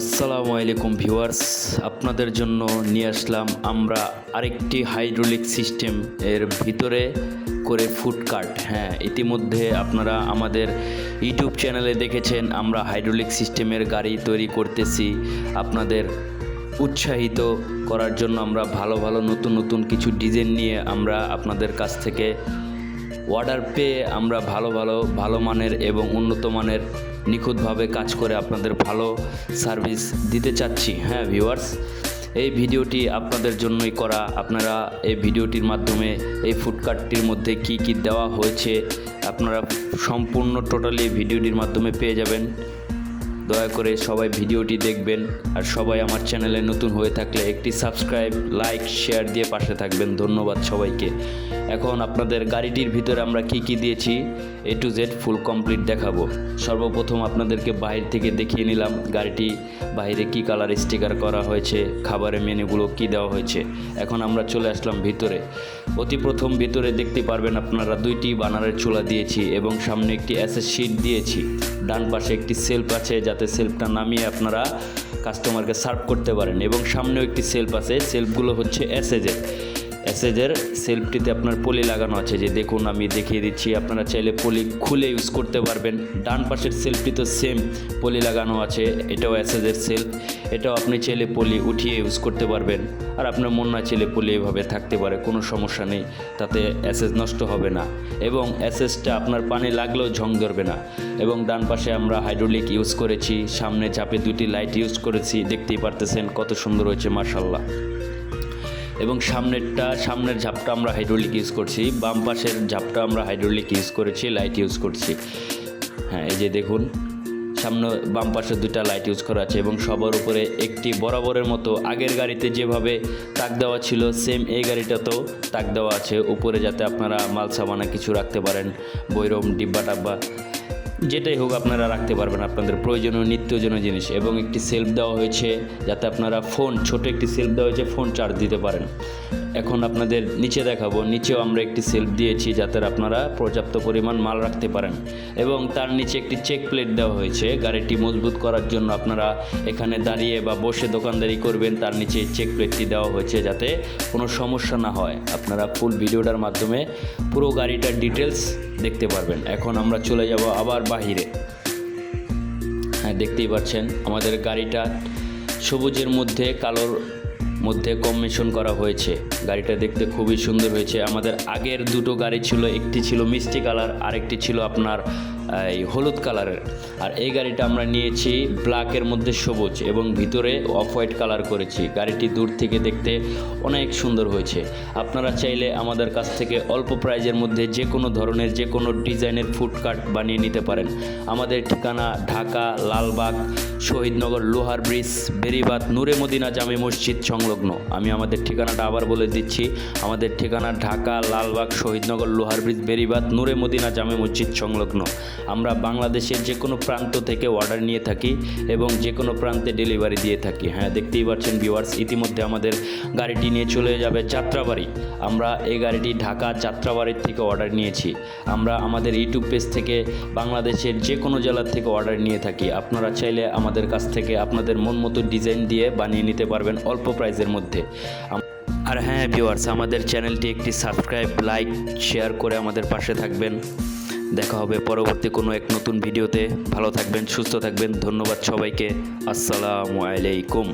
আসসালামু আলাইকুম ভিউয়ার্স, আপনাদের জন্য নিয়ে আসলাম আমরা আরেকটি হাইড্রোলিক সিস্টেম। এর ভিতরে করে ফুড কার্ট। হ্যাঁ ইতিমধ্যে আপনারা আমাদের ইউটিউব চ্যানেলে দেখেছেন, আমরা হাইড্রোলিক সিস্টেমের গাড়ি তৈরি করতেছি। আপনাদের উৎসাহিত করার জন্য আমরা ভালো ভালো, নতুন নতুন কিছু ডিজাইন নিয়ে আমরা আপনাদের কাছ থেকে অর্ডার পেয়ে আমরা ভালো ভালো ভালো মানের এবং উন্নত মানের নিখুঁতভাবে কাজ করে আপনাদের ভালো সার্ভিস দিতে চাচ্ছি। হ্যাঁ ভিউয়ার্স, এই ভিডিওটি আপনাদের জন্যই করা। আপনারা এই ভিডিওটির মাধ্যমে এই ফুডকার্টটির মধ্যে কি কি দেওয়া হয়েছে, আপনারা সম্পূর্ণ, টোটালি ভিডিওটির মাধ্যমে পেয়ে যাবেন। দয়া করে সবাই ভিডিওটি দেখবেন আর সবাই আমার চ্যানেলে নতুন হয়ে থাকলে একটি সাবস্ক্রাইব, লাইক, শেয়ার দিয়ে পাশে থাকবেন। ধন্যবাদ সবাইকে। এখন আপনাদের গাড়িটির ভিতরে আমরা কি কি দিয়েছি? A to Z full complete দেখাবো। সর্বপ্রথম আপনাদেরকে বাইরে থেকে দেখিয়ে নিলাম গাড়িটি বাইরে কি কালার স্টিকার করা হয়েছে, খাবারের মেনুগুলো কি দেওয়া হয়েছে। এখন আমরা চলে আসলাম ভিতরে। অতি প্রথম ভিতরে দেখতে পারবেন আপনারা দুইটি বানারের চুলা দিয়েছি এবং সামনে একটি অ্যাসেস শিট দিয়েছি। ডান পাশে একটি সেলফ আছে যাতে সেলফটা নামিয়ে আপনারা কাস্টমারকে সার্ভ করতে পারেন। এবং সামনেও একটি সেলফ আছে। সেলফগুলো হচ্ছে অ্যাসেজের অ্যাসেজের সেলফটিতে আপনার পলি লাগানো আছে, যে দেখুন আমি দেখিয়ে দিচ্ছি, আপনারা চাইলে পলি খুলে ইউজ করতে পারবেন। ডান পাশের সেলফটি তো সেম পলি লাগানো আছে, এটাও অ্যাসেজের সেলফ এটাও আপনি চাইলে পলি উঠিয়ে ইউজ করতে পারবেন। আর আপনার মন না চাইলে পলি এভাবে থাকতে পারে, কোনো সমস্যা নেই, তাতে অ্যাসেজ নষ্ট হবে না। এবং অ্যাসেজটা আপনার পানি লাগলেও ঝং ধরবে না। এবং ডান পাশে আমরা হাইড্রোলিক ইউজ করেছি, সামনে চাপে দুটি লাইট ইউজ করেছি, দেখতেই পারতেছেন কত সুন্দর হয়েছে মার্শাল্লাহ এবং সামনেরটা, সামনের ঝাপটা আমরা হাইড্রোলিক ইউজ করছি, বাম পাশের ঝাপটা আমরা হাইড্রোলিক ইউজ করেছি লাইট ইউজ করছি। হ্যাঁ এই যে দেখুন, সামনে বাম পাশে দুটা লাইট ইউজ করা আছে এবং সবার উপরে একটি বরাবরের মতো আগের গাড়িতে যেভাবে তাক দেওয়া ছিল সেম এই গাড়িটাতেও তাক দেওয়া আছে। উপরে যাতে আপনারা মাল সামানা কিছু রাখতে পারেন, বৈরম ডিব্বা টাব্বা যেটাই হোক আপনারা রাখতে পারবেন আপনাদের প্রয়োজনীয় নিত্যজনীয় জিনিস এবং একটি সেলফ দেওয়া হয়েছে যাতে আপনারা ফোন ছোট একটি সেলফ দেওয়া হয়েছে ফোন চার্জ দিতে পারেন। এখন আপনাদের নিচে দেখাবো। নিচেও আমরা একটি সেলফ দিয়েছি যাতে আপনারা পর্যাপ্ত পরিমাণ মাল রাখতে পারেন। এবং তার নিচে একটি চেক প্লেট দেওয়া হয়েছে। গাড়িটি মজবুত করার জন্য আপনারা এখানে দাঁড়িয়ে বা বসে দোকানদারি করবেন। তার নিচে চেক প্লেটটি দেওয়া হয়েছে যাতে কোনো সমস্যা না হয়। আপনারা ফুল ভিডিওটার মাধ্যমে পুরো গাড়িটার ডিটেলস দেখতে পারবেন। এখন আমরা চলে যাব আবার বাহিরে। হ্যাঁ দেখতেই পাচ্ছেন, আমাদের গাড়িটা সবুজের মধ্যে, কালোর মধ্যে কমিশন করা হয়েছে। গাড়িটা দেখতে খুবই সুন্দর হয়েছে। আমাদের আগের দুটো গাড়ি ছিল, একটি ছিল মিষ্টি কালার, আরেকটি ছিল আপনার এই হলুদ কালারের। আর এই গাড়িটা আমরা নিয়েছি ব্ল্যাকের মধ্যে সবুজ এবং ভিতরে অফ হোয়াইট কালার করেছি। গাড়িটি দূর থেকে দেখতে অনেক সুন্দর হয়েছে। আপনারা চাইলে আমাদের কাছ থেকে অল্প প্রাইজের মধ্যে যে কোনো ধরনের যে কোনো ডিজাইনের ফুড কার্ট বানিয়ে নিতে পারেন। আমাদের ঠিকানা ঢাকা, লালবাগ, শহীদনগর, লোহার ব্রিজ বেরিবাদ নূরে মদিনা জামে মসজিদ সংলগ্ন। আমি আমাদের ঠিকানাটা আবার বলে দিচ্ছি। আমাদের ঠিকানা ঢাকা, লালবাগ, শহীদনগর, লোহার ব্রিজ বেরিবাদ নূরে মদিনা জামে মসজিদ সংলগ্ন। আমরা বাংলাদেশের যে কোনো প্রান্ত থেকে অর্ডার নিয়ে থাকি এবং যে কোনো প্রান্তে ডেলিভারি দিয়ে থাকি। হ্যাঁ দেখতেই পাচ্ছেন ভিউয়ার্স ইতিমধ্যে আমাদের গাড়িটি নিয়ে চলে যাবে যাত্রাবাড়ি। আমরা এই গাড়িটি ঢাকা যাত্রাবাড়ির থেকে অর্ডার নিয়েছি। আমরা আমাদের ইউটিউব পেজ থেকে বাংলাদেশের যে কোনো জেলার থেকে অর্ডার নিয়ে থাকি। আপনারা চাইলে আমাদের কাছ থেকে আপনাদের মন মতো ডিজাইন দিয়ে বানিয়ে নিতে পারবেন অল্প প্রাইসের মধ্যে। আর হ্যাঁ ভিউয়ার্স আমাদের চ্যানেলটি একটি সাবস্ক্রাইব লাইক শেয়ার করে আমাদের পাশে থাকবেন। দেখা হবে পরবর্তী কোনো এক নতুন ভিডিওতে। ভালো থাকবেন, সুস্থ থাকবেন, ধন্যবাদ সবাইকে। আসসালামু আলাইকুম।